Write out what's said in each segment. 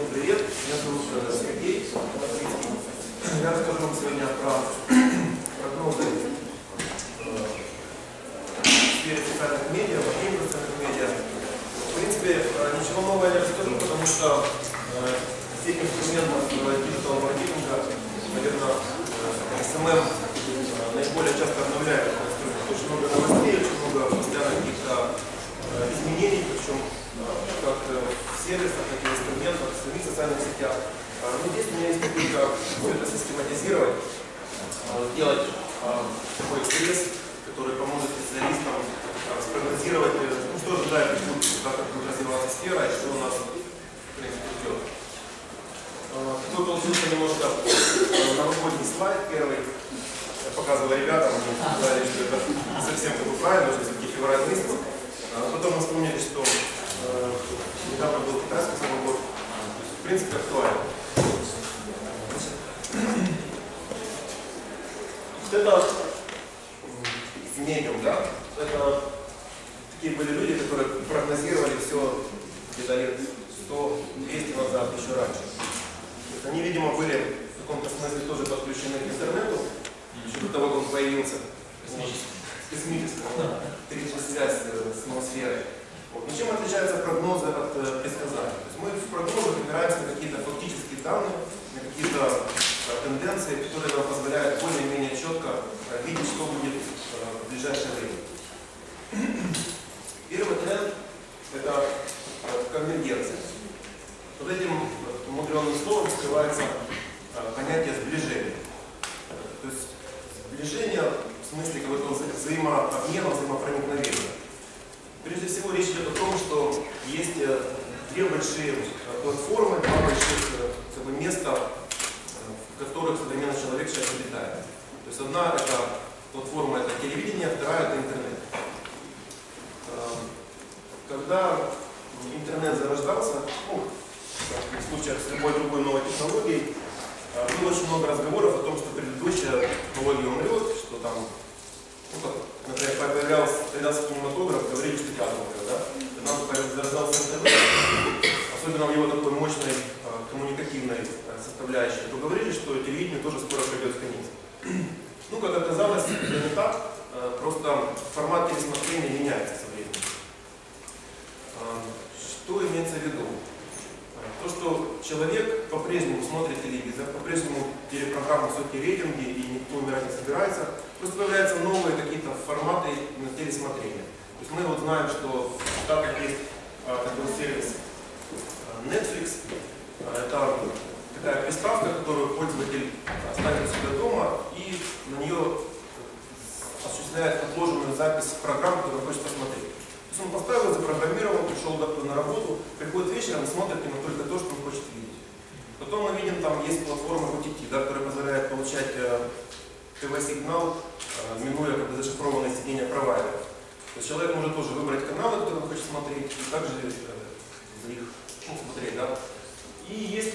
Всем привет, меня зовут э, Сергей. Я расскажу вам сегодня про прогнозы э, в сфере социальных медиа, маркетинга социальных медиа. В принципе, э, ничего нового я не расскажу, потому что всех инструментов диджитал маркетинга, наверное, SMM наиболее часто обновляют. Очень много новостей, очень много постоянно каких-то изменений, причем как в сервисах, так и в инструментах, в самих социальных сетях. Но здесь у меня есть попытка все это систематизировать, сделать такой экспресс, который поможет специалистам спрогнозировать, ну, что ожидает будущее, как будет развиваться сфера и что у нас в принципе ждет. Такой получился немножко новогодний слайд первый. Я показывал ребятам, они сказали, что это совсем как бы правильно, что все-таки февраль месяц. А потом мы вспомнили, что э, недавно был китайский Новый год. В принципе, актуально. Это медиум, да? Это такие были люди, которые прогнозировали все где-то лет 100-200 назад, еще раньше. Они, видимо, были в каком-то смысле тоже подключены к интернету, еще до того, как он появился. Космического, да. Третья связь с атмосферой. Вот. Но чем отличаются прогнозы от э, предсказаний? То есть мы в прогнозах опираемся на какие-то фактические данные, на какие-то э, тенденции, которые нам позволяют более-менее четко э, видеть, что будет э, в ближайшее время. Первый тренд – это э, конвергенция. Под этим мудреным словом скрывается э, понятие сближения. То есть сближение в смысле какого-то взаимообмена, взаимопроникновения. Прежде всего речь идет о том, что есть э, две большие платформы, два больших как бы, места, в которых современный человек сейчас обитает. То есть одна это платформа это телевидение, вторая это интернет. Когда интернет зарождался, ну, в случае с любой другой новой технологией, было очень много разговоров о том, что предыдущая технология умрет, что там, ну, как, например, появлялся, появлялся кинематограф, говорили, что театр умрет, да? Когда зарождался интернет, особенно в его такой мощной коммуникативной составляющей, то говорили, что телевидение тоже скоро придет конец. Ну, как оказалось, это не так, просто формат телесмотрения меняется со временем. Что имеется в виду? То, что человек по-прежнему смотрит телевизор, по-прежнему телепрограммы высокие рейтинги и никто умирать не собирается, просто появляются новые какие-то форматы на телесмотрения. То есть мы вот знаем, что в Штатах есть такой сервис Netflix. Это приставка, которую пользователь ставит у себя дома и на нее осуществляет отложенную запись программ, которую хочет посмотреть. То есть он поставил, запрограммировал, пришел на работу, приходит вечером и смотрит ему только то, что он хочет видеть. Потом мы видим, там есть платформа OTT, да, которая позволяет получать э, ТВ-сигнал, э, минуя как бы зашифрованное сидение провайдера. То есть человек может тоже выбрать каналы, которые он хочет смотреть, и также э, за их ну, смотреть. Да. И есть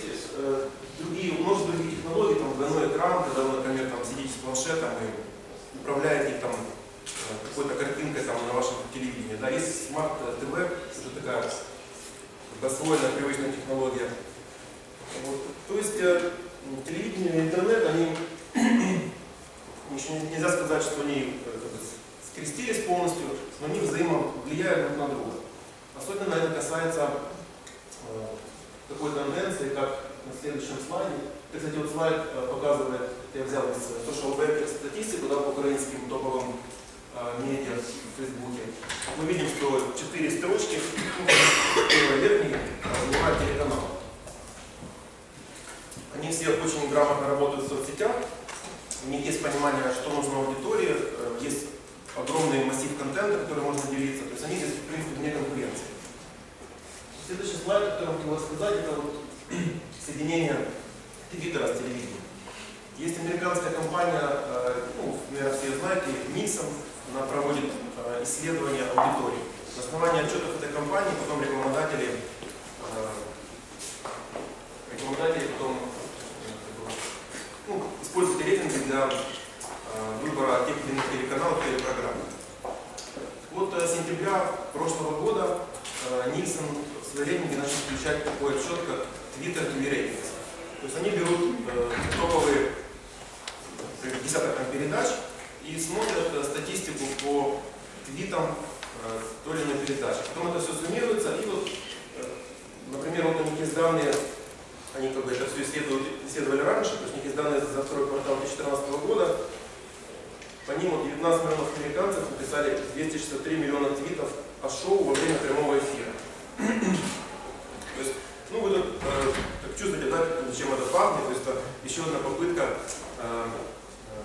освоенная привычная Слайд, о котором хотел сказать, это вот соединение Твиттера с телевидением. Есть американская компания, ну, наверное, все знаете, Nixon, она проводит исследования аудитории. На основании отчетов этой компании потом рекламодатели, рекламодатели потом ну, используют рейтинги для выбора тех или иных телеканалов или программ. Вот с сентября прошлого года Нильсон в свои рейтинги начал включать такой отчет, как Twitter TV Ratings. То есть они берут э, топовые например, десяток передач и смотрят э, статистику по твитам э, той или иной передачи. Потом это все суммируется, и вот, э, например, вот у них есть данные, они как бы это все исследовали, исследовали раньше, то есть у них есть данные за второй квартал 2014 года, по ним вот 19 миллионов американцев написали 263 миллиона твитов о шоу во время прямого эфира. То есть, ну вы тут э, как чувствуете, да, чем это пахнет, то есть это еще одна попытка, э, э,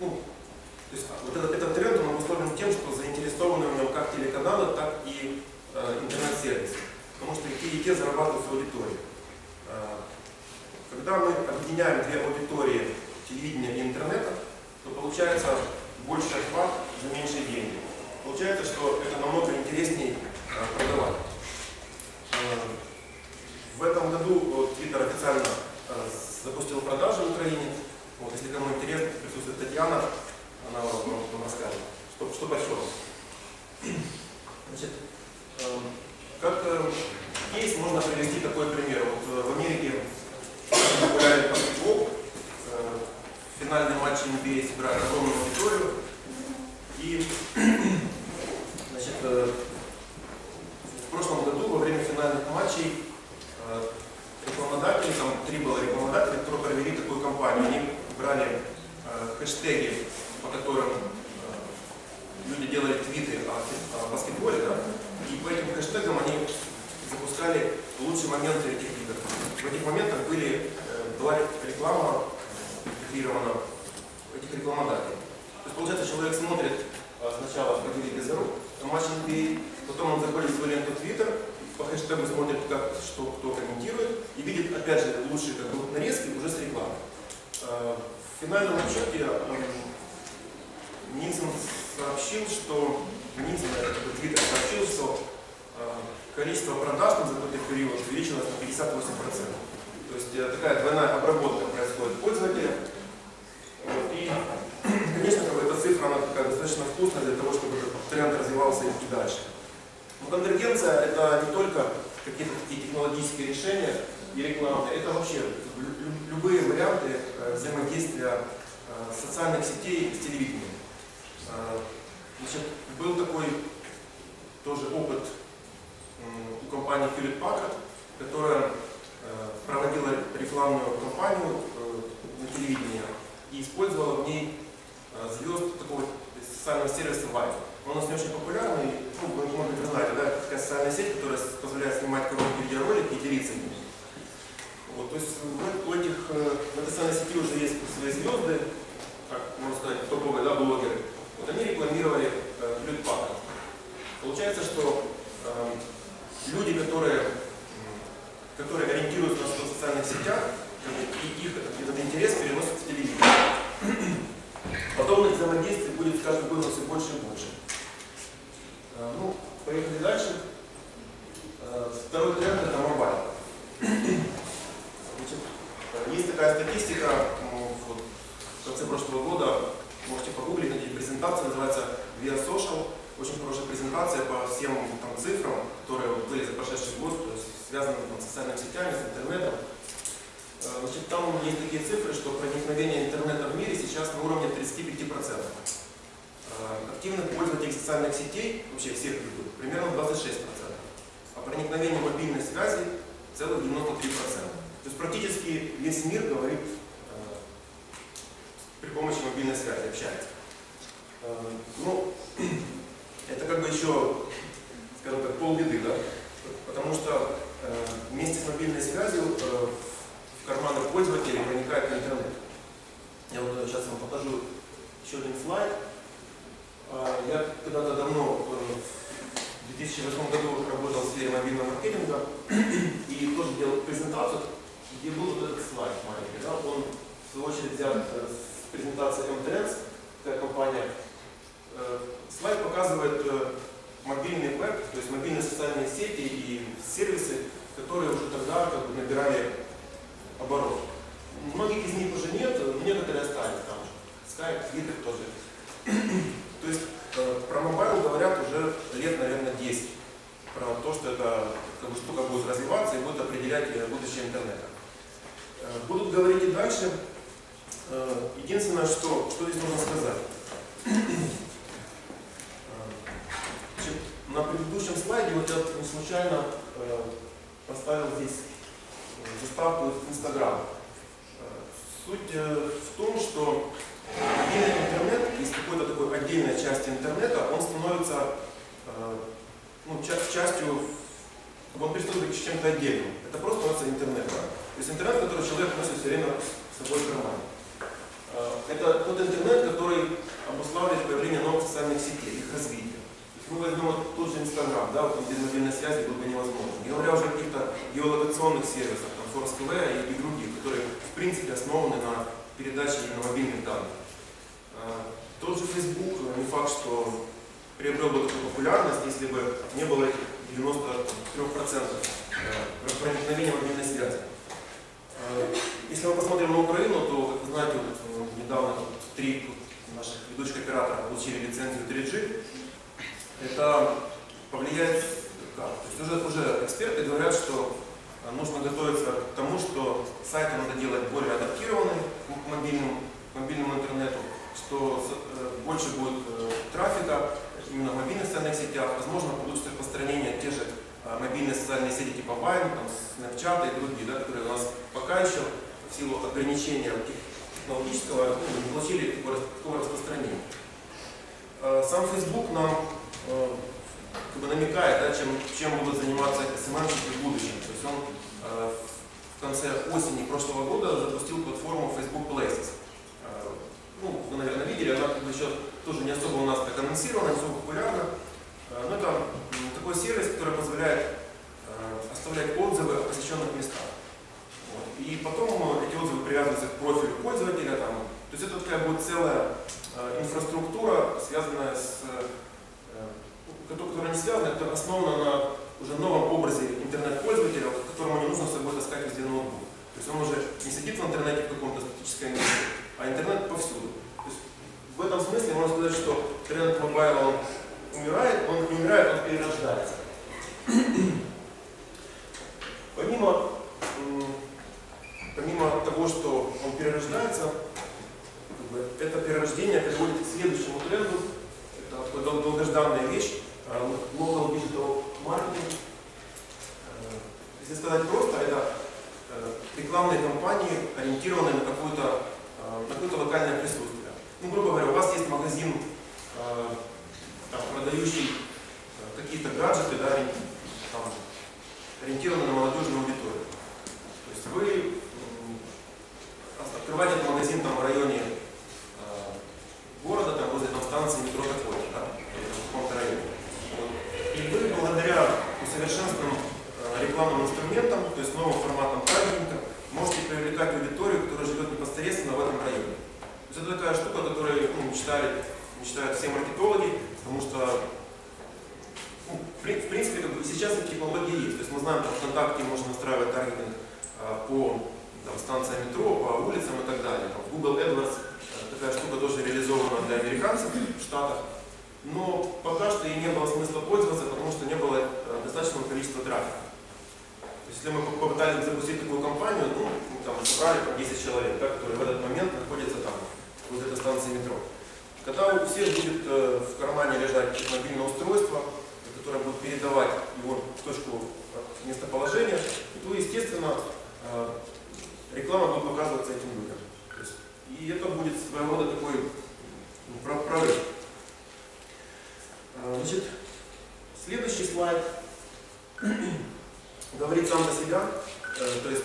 ну, то есть вот этот, этот тренд он обусловлен тем, что заинтересованы в нем как телеканалы, так и э, интернет-сервисы. Потому что и те, и те зарабатывают свою аудиторию. Э, когда мы объединяем две аудитории телевидения и интернета, то получается больше охват за меньшие деньги. Получается, что это намного интереснее продавать. Э, в этом году Twitter официально э, запустил продажи в Украине. Вот, если кому интересно, присутствует Татьяна, она вам, вам, расскажет, что, что почем. Значит, э, как кейс можно привести такой пример. Вот в Америке популярен баскетбол, финальный матч NBA собирает огромную аудиторию. И значит, э, в прошлом году во время финальных матчей э, рекламодатели, там три было рекламодателя, которые провели такую кампанию. Они брали э, хэштеги, по которым э, люди делали твиты о, о баскетболе, да, и по этим хэштегам они запускали лучшие моменты этих игр. В этих моментах были, э, была реклама интегрирована этих рекламодателей. То есть получается, человек смотрит э, сначала в Безеру, матч NBA, потом он заходит в свою ленту Twitter, по хэштегу смотрит, как, что кто комментирует, и видит, опять же, лучшие как бы, нарезки уже с рекламы. Э, в финальном отчете Нильсон сообщил, что Нильсон, Твиттер сообщил, что э, количество продаж за этот период увеличилось на 58%. То есть э, такая двойная обработка происходит пользователя. Вот, и, конечно, как бы, эта цифра она такая достаточно вкусная для того, чтобы тренд развивался и дальше. Но конвергенция это не только какие-то такие технологические решения и реклама, это вообще любые варианты э, взаимодействия э, социальных сетей с телевидением. Э, значит, был такой тоже опыт у компании Hewlett Packard, которая проводила рекламную кампанию на телевидении и использовала в ней звезд такого социального сервиса Vibe. Он у нас не очень популярный, ну, вы, может быть, да, такая социальная сеть, которая позволяет снимать короткие видеоролики и делиться ими. Вот, то есть в, этих, в этой социальной сети уже есть свои звезды, как можно сказать, топовые да, блогеры. Вот они рекламировали э, Packard. Получается, что э, люди, которые, которые ориентируются на социальных сетях, и их этот интерес переносят в телевидение. Подобных взаимодействий будет с каждым годом все больше и больше. Э, ну, поехали дальше. Э, второй тренд это мобайл. Есть такая статистика, вот, в конце прошлого года, можете погуглить, найти презентацию, называется Via Social. Очень хорошая презентация по всем там, цифрам, которые были за прошедший год, то есть связаны там, с социальными сетями, с интернетом. Э, значит, там есть такие цифры, что проникновение интернета в мире сейчас на уровне 35%. Э, активных пользователей социальных сетей, вообще всех людей, примерно 26%. А проникновение мобильной связи целых 93%. То есть практически весь мир говорит э, при помощи мобильной связи, общается. Э, ну, это как бы еще, скажем так, полбеды, да? Потому что э, вместе с мобильной связью э, в карманы пользователей проникает интернет. Я вот сейчас вам покажу еще один слайд. Э, я когда-то давно, э, в 2008 году работал в сфере мобильного маркетинга и тоже делал презентацию где был вот этот слайд маленький, да, он в свою очередь взят э, с презентации M-Trends, такая компания. Э, слайд показывает э, мобильный веб, то есть мобильные социальные сети и сервисы, которые уже тогда как бы, набирали оборот. Многих из них уже нет, некоторые остались там. Skype, Twitter тоже. то есть про мобайл говорят уже лет, наверное, 10. Про то, то, что эта как бы, штука будет развиваться и будет определять э, будущее интернета. Э, Будут говорить и дальше. Э, Единственное, что, что здесь нужно сказать. Э, На предыдущем слайде вот я не случайно э, поставил здесь э, заставку. Э, Суть э, в том, что мобильный интернет из какой-то такой отдельной части интернета, он становится э, ну, ча- частью, он перестает быть чем-то отдельным. Это просто становится интернет. То есть интернет, который человек носит все время с собой в кармане. Э, Это тот интернет, который обуславливает появление новых социальных сетей, их развитие. Мы возьмем вот тот же Инстаграм, да, вот без мобильной связи был бы невозможен. Не говоря уже о каких-то геолокационных сервисах, там, Foursquare и, и других, которые в принципе основаны на передаче именно мобильных данных. Э, Тот же Facebook, э, не факт, что приобрел бы такую популярность, если бы не было этих 93% э, проникновения мобильной связи. Э, Если мы посмотрим на Украину, то, как вы знаете, вот, э, недавно три наших ведущих оператора получили лицензию 3G. Это повлияет как? То есть уже, уже эксперты говорят, что нужно готовиться к тому, что сайты надо делать более адаптированные к мобильному, к мобильному интернету, что э, больше будет э, трафика именно в мобильных социальных сетях, возможно, получится распространение те же э, мобильные социальные сети типа Vine, там, Snapchat и другие, да, которые у нас пока еще в силу ограничения технологического ну, не получили такого, рас- такого распространения. Сам Facebook нам как бы намекает, да, чем, чем будут заниматься СММщики в будущем. То есть он э, в конце осени прошлого года запустил платформу Facebook Places. Э, ну, вы, наверное, видели, она как бы еще тоже не особо у нас так анонсирована, не особо популярна. Э, но это такой сервис, который позволяет э, оставлять отзывы о посещенных местах. Вот. И потом эти отзывы привязываются к профилю пользователя. Там. То есть это такая будет целая э, инфраструктура, связанная с э, которая не связана, это основано на уже новом образе интернет-пользователя, которому не нужно с собой таскать везде ноутбук. То есть он уже не сидит в интернете в каком-то статическом месте, а интернет повсюду. То есть в этом смысле можно сказать, что тренд мобайла он умирает, он не умирает, он перерождается. Помимо, помимо того, что он перерождается, это перерождение приводит к следующему тренду. Это долгожданная вещь. Local Digital Marketing. Если сказать просто, это э, рекламные кампании, ориентированные на какое-то э, на какое-то локальное присутствие. Ну, грубо говоря, у вас есть магазин, э, там, продающий какие-то гаджеты, да, там, ориентированные на молодежную аудиторию. То есть вы открываете этот магазин там, в районе города, там, возле там, станции метро такой, да, или в каком-то районе. Вот. И вы благодаря усовершенствованным рекламным инструментам, то есть новым форматам таргетинга, можете привлекать аудиторию, которая живет непосредственно в этом районе. То есть это такая штука, которую ну, мечтали, мечтают все маркетологи, потому что ну, в при- в принципе, как бы сейчас эти технологии есть. То есть мы знаем, что ВКонтакте можно настраивать таргетинг а, по там, станциям метро, по улицам и так далее. Там, Google AdWords э, такая штука тоже реализована для американцев в Штатах. Но пока что ей не было смысла пользоваться, потому что не было э, достаточного количества трафика. Если мы поп- попытались запустить такую компанию, ну, мы там собрали там, 10 человек, да, которые в этот момент находятся там, возле этой станции метро. Когда у всех будет э, в кармане лежать мобильное устройство, которое будет передавать его точку э, местоположения, то, естественно, э, реклама будет показываться этим людям. Есть, и это будет своего рода такой ну, про- прорыв. Э, Значит, следующий слайд говорит сам за себя. Э, То есть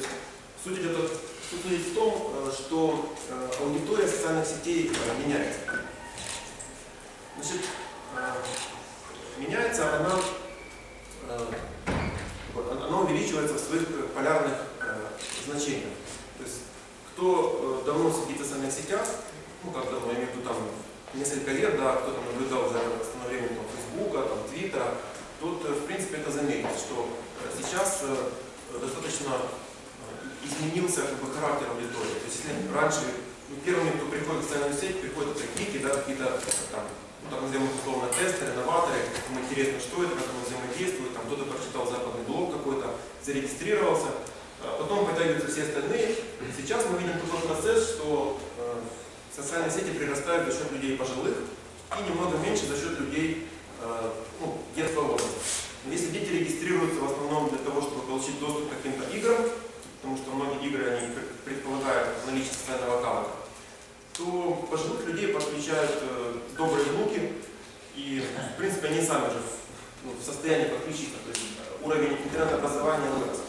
суть идет, суть в том, э, что э, аудитория социальных сетей меняется. Значит, меняется вот, она она увеличивается в своих полярных значениях. То есть кто давно сидит в социальных сетях, ну как давно, я имею в виду там несколько лет, да, кто там наблюдал за становлением Фейсбука, там, Твиттера, тот, э, в принципе, это заметит, что э, сейчас э, достаточно изменился как бы, характер аудитории. То есть если раньше ну, первыми, кто приходит в социальную сеть, приходят это гики, да, какие-то там, ну, так назовем их условно тестеры, новаторы, им интересно, что это, как оно взаимодействует, там кто-то прочитал западный блог какой-то, зарегистрировался, а потом подтягиваются все остальные. Сейчас мы видим такой процесс, что социальные сети прирастают за счет людей пожилых и немного меньше за счет людей ну, детского возраста. Если дети регистрируются в основном для того, чтобы получить доступ к каким-то играм, потому что многие игры они предполагают наличие социального аккаунта, то пожилых людей подключают э, добрые внуки, и в принципе они сами же ну, в состоянии подключиться, то есть уровень интернет-образования вырос.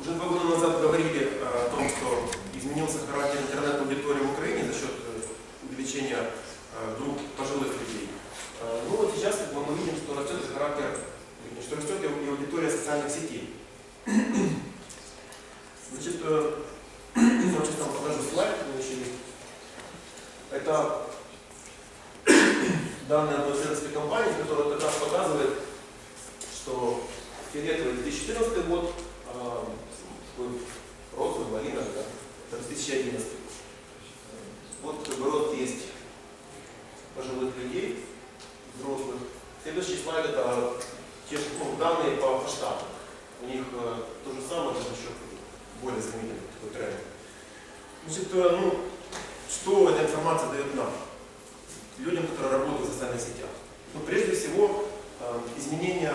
Уже два года назад говорили э, о том, что изменился характер интернет-аудитории в Украине за счет э, увеличения э, групп пожилых людей. Э, ну вот сейчас как бы, мы видим, что растет и характер, вернее, что растет и аудитория социальных сетей. Значит, э, я сейчас вам покажу слайд, у меня еще есть. Это данные одной исследовательской компании, которая как раз показывает, что фиолетовый 2014 год, а, такой розовый, малиновый, да, это 2011. Вот как бы род есть пожилых людей, взрослых. Следующий слайд это те же ну, данные по масштабу. У них э, то же самое, даже еще более заметен такой тренд. Значит, э, ну, что эта информация дает нам, людям, которые работают в социальных сетях? Ну, прежде всего, э, изменение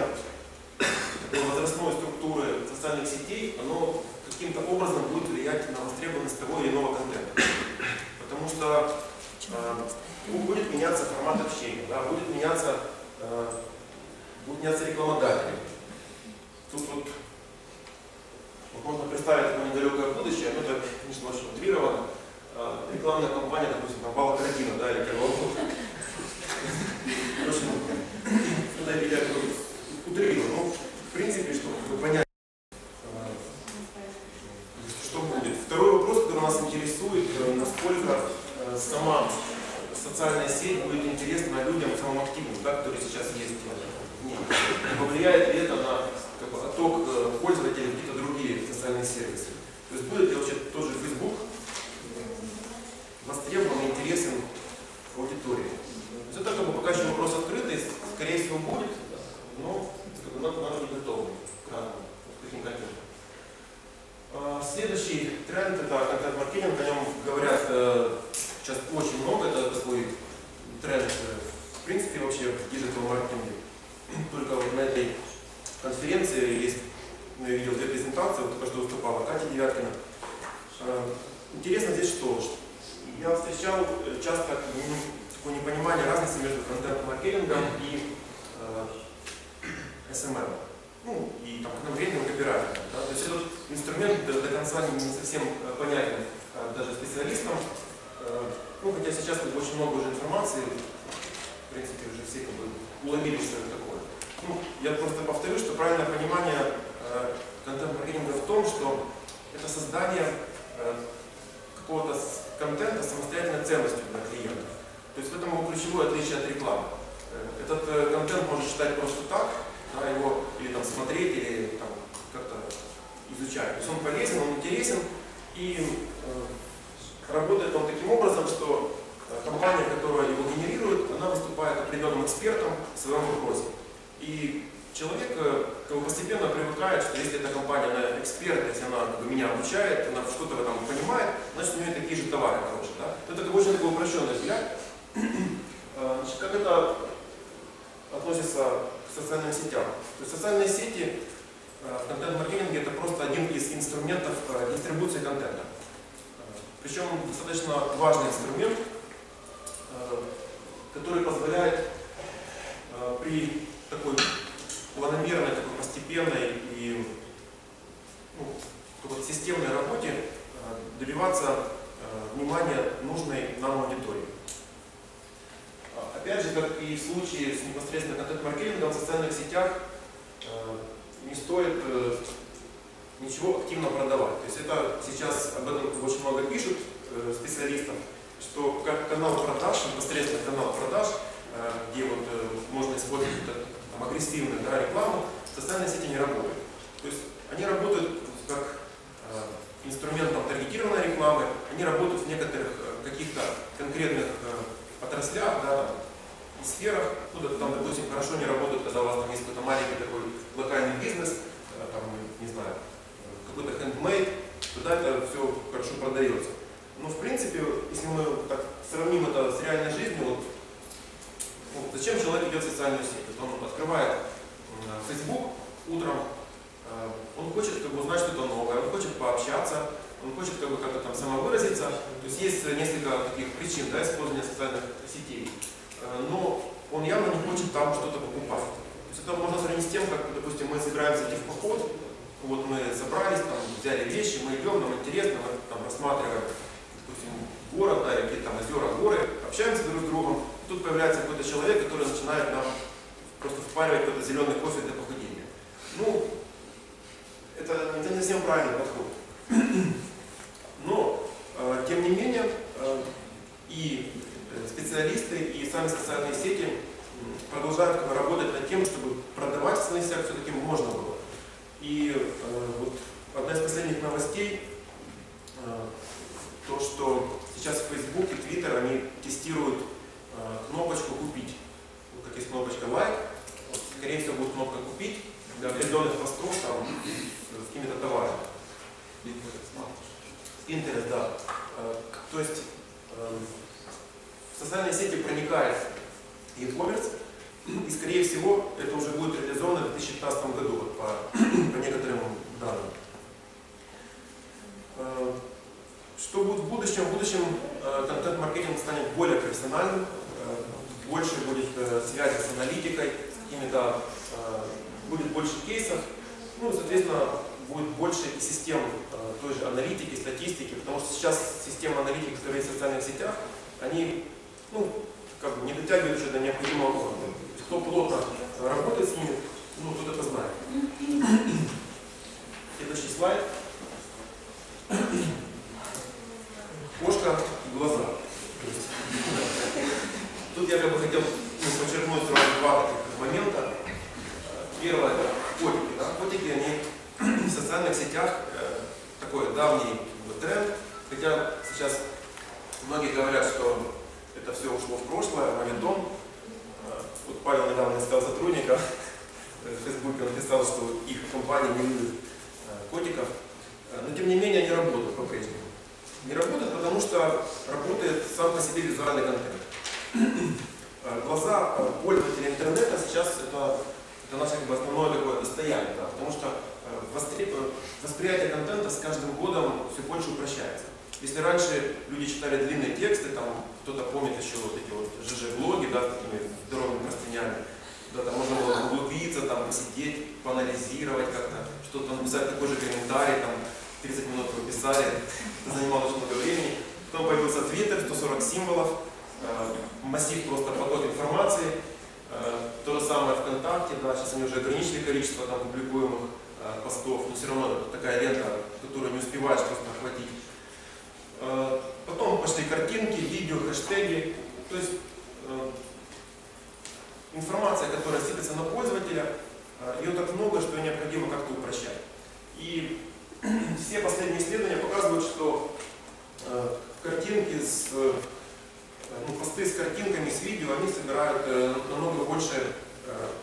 возрастной структуры социальных сетей, оно каким-то образом будет влиять на востребованность того или иного контента. Потому что э, будет меняться формат общения, да, будет меняться, э, будет меняться рекламодатели. Тут вот вот можно представить такое недалекое будущее, ну это, конечно, очень утрировано. А, рекламная кампания, допустим, там Бала Карадина, да, или Кирового. Очень, это я утрирую. Ну, в принципе, чтобы понять, а, что будет. Второй вопрос, который нас интересует, э, насколько э, сама социальная сеть будет интересна людям самым активным, да, которые сейчас есть в ней. Повлияет ли это на как бы, отток э, пользователей какие-то другие социальные сервисы. То есть будет ли вообще тот же Facebook востребован и интересен аудитории. То есть это как бы пока еще вопрос открытый, скорее всего будет, но как бы, надо, надо быть готовым к, к таким контентам. А, следующий тренд это контент-маркетинг, о нем говорят э, сейчас очень много, это такой тренд э, в принципе вообще в диджитал-маркетинге. Только вот на этой конференции есть, ну, я видел две презентации, вот только что выступала Катя Девяткина. Э, интересно здесь что? Я встречал э, часто ну, такое непонимание разницы между контент-маркетингом и э, SMM. Ну, и там конкретным копирайтингом. Да? То есть этот инструмент до, до конца не, не совсем э, понятен даже специалистам. Ну, хотя сейчас как бы, очень много уже информации, в принципе, уже все как бы уловили, что это такое. Ну, я просто повторю, что правильное понимание э, контент-маркетинга в том, что это создание э, какого-то контента самостоятельной ценностью для клиентов. То есть в этом его ключевое отличие от рекламы. Этот э, контент можно читать просто так, да, его или там смотреть, или там как-то изучать. То есть он полезен, он интересен и э, работает он таким образом, что э, компания, которая его генерирует, она выступает определенным экспертом в своем вопросе. И человек э, постепенно привыкает, что если эта компания она эксперт, если она меня обучает, она что-то этом понимает, значит у нее такие же товары хорошие. Да? Это как очень такой упрощенный взгляд. Э, значит, как это относится к социальным сетям? То есть социальные сети э, в контент-маркетинге это просто один из инструментов дистрибуции контента. Причем достаточно важный инструмент, который позволяет при такой планомерной, такой постепенной и ну, вот системной работе э, добиваться э, внимания нужной нам аудитории. А, опять же, как и в случае с непосредственно контент-маркетингом в социальных сетях, э, не стоит ничего активно продавать. То есть это сейчас об этом очень много пишут специалистов, что как канал продаж, непосредственно канал продаж, где вот можно использовать там, агрессивную да, рекламу, социальные сети не работают. То есть они работают как э, инструментом таргетированной рекламы, они работают в некоторых э, каких-то конкретных э, отраслях, да, там, и сферах, ну, да, там, допустим, хорошо не работают, когда у вас там есть какой-то маленький такой локальный бизнес, э, там, не знаю, какой-то хендмейд, тогда это все хорошо продается. Но в принципе, если мы так сравним это с реальной жизнью, вот, ну, зачем человек идет в социальную сеть? Вот он открывает Facebook утром, э, он хочет как бы, узнать что-то новое, он хочет пообщаться, он хочет как бы как-то там самовыразиться. То есть есть несколько таких причин да, использования социальных сетей. Э, но он явно не хочет там что-то покупать. То есть это можно сравнить с тем, как, допустим, мы собираемся идти в поход, вот мы собрались, там, взяли вещи, мы идем, нам интересно, мы там рассматриваем, допустим, город, да, или там озера, горы, общаемся друг с другом. Тут появляется какой-то человек, который начинает нам просто впаривать какой-то зеленый кофе для похудения. Ну, это, это не совсем правильный подход. Но, э, тем не менее, э, и специалисты, и сами социальные сети продолжают работать над тем, чтобы продавать в социальных сетях все-таки можно было. И э, вот одна из последних новостей, э, то, что сейчас Facebook и Twitter, они тестируют э, кнопочку «Купить». Вот как есть кнопочка вот, скорее всего будет кнопка «Купить» для определенных постов там, с какими-то товарами. Интерес, да. Э, то есть в социальные сети проникает e-commerce, и, скорее всего, это уже будет реализовано в 2015 году, вот, по, по некоторым данным. Э, что будет в будущем? В будущем э, контент-маркетинг станет более профессиональным, больше будет связи с аналитикой, с какими-то, будет больше кейсов, ну, соответственно, будет больше и систем той же аналитики, статистики, потому что сейчас система аналитики, которые есть в социальных сетях, они ну, как бы не дотягивают еще до необходимого уровня. Кто плотно работает с ними, ну, тот это знает. Следующий слайд. Кошка и глаза. Тут я как бы хотел ну, подчеркнуть сразу два таких момента. Первое это котики. Да? Котики, они в социальных сетях э, такой давний тренд. Хотя сейчас многие говорят, что это все ушло в прошлое, моментом. Вот Павел недавно искал сотрудника в Фейсбуке, он написал, что их компания не любит э, котиков. Э, но тем не менее они работают по-прежнему. Не работают, потому что работает сам по себе визуальный контент. Э, глаза пользователей интернета сейчас это, это наше как бы, основное такое достояние, да, потому что восприятие контента с каждым годом все больше упрощается. Если раньше люди читали длинные тексты, там помнит еще вот эти вот ЖЖ-блоги, да, такими здоровыми простынями, да, там можно было углубиться, там, посидеть, поанализировать как-то, что-то написать такой же комментарий, там, 30 минут вы писали, это занимало очень много времени. Потом появился Twitter, 140 символов, э, массив просто поток информации, э, то же самое ВКонтакте, да, сейчас они уже ограничили количество там публикуемых э, постов, но все равно такая лента, которую не успеваешь просто охватить. Э, потом пошли картинки, видео, хэштеги. То есть э, информация, которая сыпется на пользователя, э, ее так много, что ее необходимо как-то упрощать. И все последние исследования показывают, что картинки с ну, посты с картинками, с видео, они собирают намного больше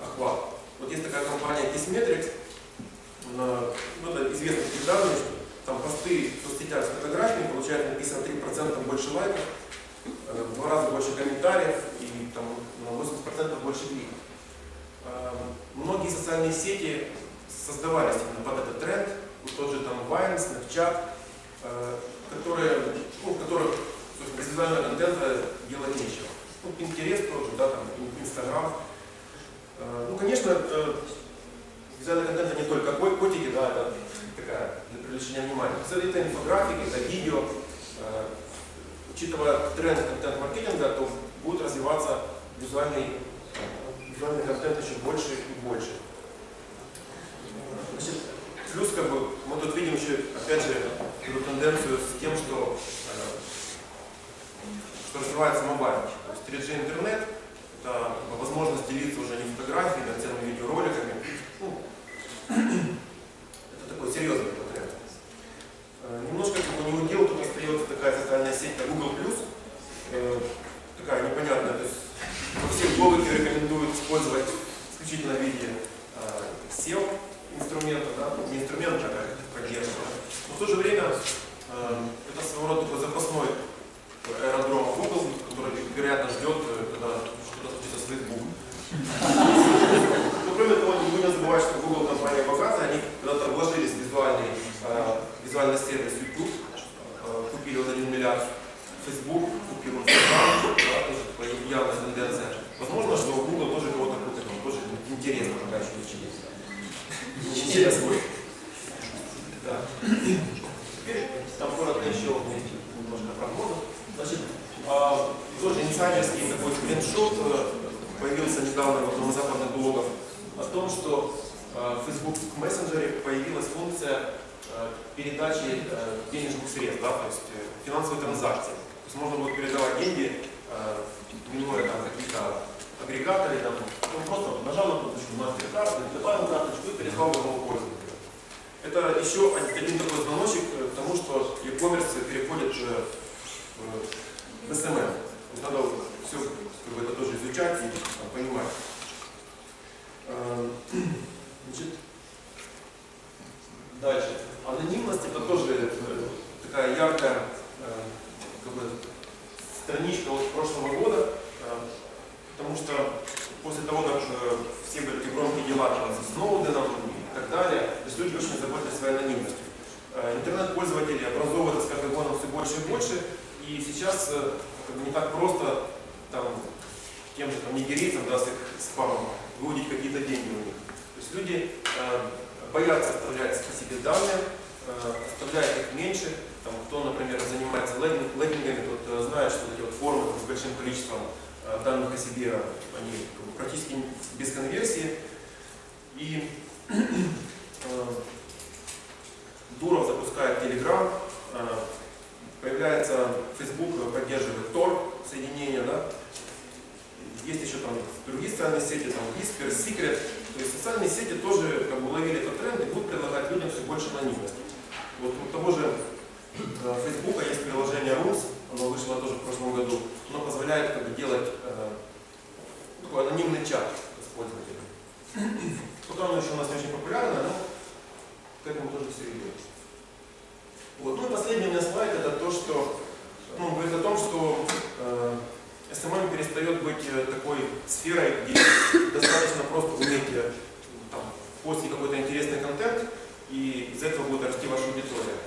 охват. Вот есть такая компания Kissmetrics, ну, это известно таких данных, там посты в соцсетях с фотографиями получают на 53% больше лайков, э, в два раза больше комментариев и там, на 80% больше кликов. Э, многие социальные сети создавались именно под этот тренд, тот же там Vine, Snapchat, э, которые, ну, в которых без визуального контента делать нечего. Ну, Pinterest тоже, да, там, Instagram. Ну, конечно, визуальный контент это не только котики, да, это такая для привлечения внимания. Это инфографики, это видео. Э, учитывая тренд контент-маркетинга, то будет развиваться визуальный, визуальный контент еще больше и больше. Значит, плюс как бы, мы тут видим еще, опять же, эту тенденцию с тем, что, э, что развивается мобайл. То есть 3G интернет – это возможность делиться уже не фотографиями, а целыми видеороликами. Ну, такой серьезный тренд. Немного Э, Это своего рода такой запасной аэродром Google, который, вероятно, ждет, э, когда что-то случится с Facebook. Но кроме того, не будем забывать, что Google компания богатая, они когда-то вложились в визуальный, э, визуальный сервис YouTube, э, купили он 1 миллиард, Facebook купил Instagram, да, тоже такая явная тенденция. Возможно, что Google тоже кого-то купит, но тоже интересно пока еще ничего. Интересно. Да. Теперь там коротко еще немножко прогнозов. Значит, а, тоже инсайдерский такой скриншот э, появился недавно в одном из западных блогов о том, что э, в Facebook мессенджере появилась функция э, передачи денежных средств, да, то есть финансовой транзакции. То есть можно будет передавать деньги, минуя там какие-то агрегаторы, там, он просто нажал на кнопочку MasterCard, добавил карточку и переслал другому пользователю. Это еще один такой звоночек к тому, что e-commerce переходит э, в SMM. Надо все как бы, это тоже изучать и там, понимать. Э, Значит, дальше. Анонимность это тоже э, такая яркая э, как бы, страничка от прошлого года, э, потому что после того, как все были такие громкие дела там, со Сноуденом и так далее, то есть люди очень заботились своей анонимностью. Интернет-пользователи образовываются с каждым годом все больше и больше, и сейчас как бы не так просто там, тем же там, нигерийцам да, с их спамом выудить какие-то деньги у них. То есть люди э, боятся оставлять себе данные, э, оставляют их меньше. Там, кто, например, занимается лендинг- лендингами, тот э, знает, что эти вот форумы с большим количеством э, данных о себе, они как бы, практически без конверсии. И э, Дуров запускает Telegram, э, появляется Facebook, поддерживает Tor соединение, да. Есть еще там другие социальные сети, там Whisper, Secret. То есть социальные сети тоже как бы уловили этот тренд и будут предлагать людям все больше анонимности. Вот у того же э, Facebook есть приложение Rooms, оно вышло тоже в прошлом году. Оно позволяет как бы, делать э, такой анонимный чат с пользователями. Пока оно еще у нас не очень популярно, но к этому тоже все идет. Вот. Ну и последний у меня слайд это то, что ну, говорит о том, что э, SMM перестает быть э, такой сферой, где достаточно просто уметь э, там, постить какой-то интересный контент, и из этого будет расти ваша аудитория.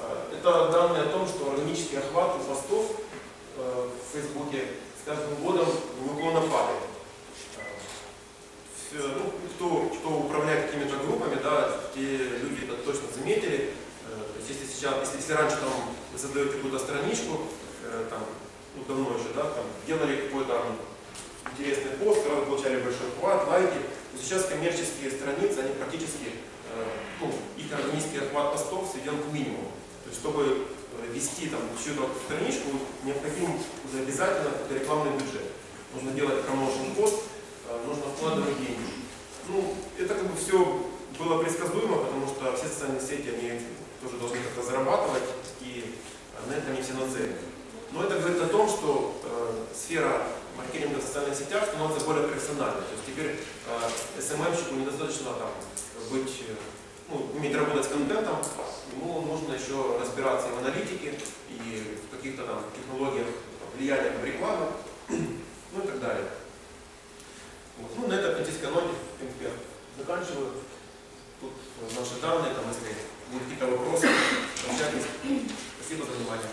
Э, Это данные о том, что органический охват у постов в Фейсбуке с каждым годом неуклонно падает. Ну, кто, кто управляет какими-то группами, да, те люди это точно заметили. Есть если сейчас, если, если раньше там вы создаете какую-то страничку, э, там, ну, давно еще, да, там, делали какой-то интересный пост, сразу получали большой охват, лайки, то сейчас коммерческие страницы, они практически, э, ну, их органический охват постов сведен к минимуму. То есть, чтобы э, вести там чью-то страничку, необходим уже обязательно рекламный бюджет. Нужно делать промоушен пост, э, нужно вкладывать деньги. Ну, это как бы все было предсказуемо, потому что все социальные сети, они тоже должны как-то зарабатывать, и э, на это не все нацелены. Но это говорит о том, что э, сфера маркетинга в социальных сетях становится более профессиональной. То есть теперь э, SMM-щику недостаточно там, быть, э, ну, уметь работать с контентом, ему нужно еще разбираться и в аналитике, и в каких-то там технологиях влияния на рекламу, ну и так далее. Вот. Ну, на этой оптимистической ноте, в принципе, заканчиваю. Тут э, наши данные, там, если будут какие-то вопросы. Спасибо за внимание.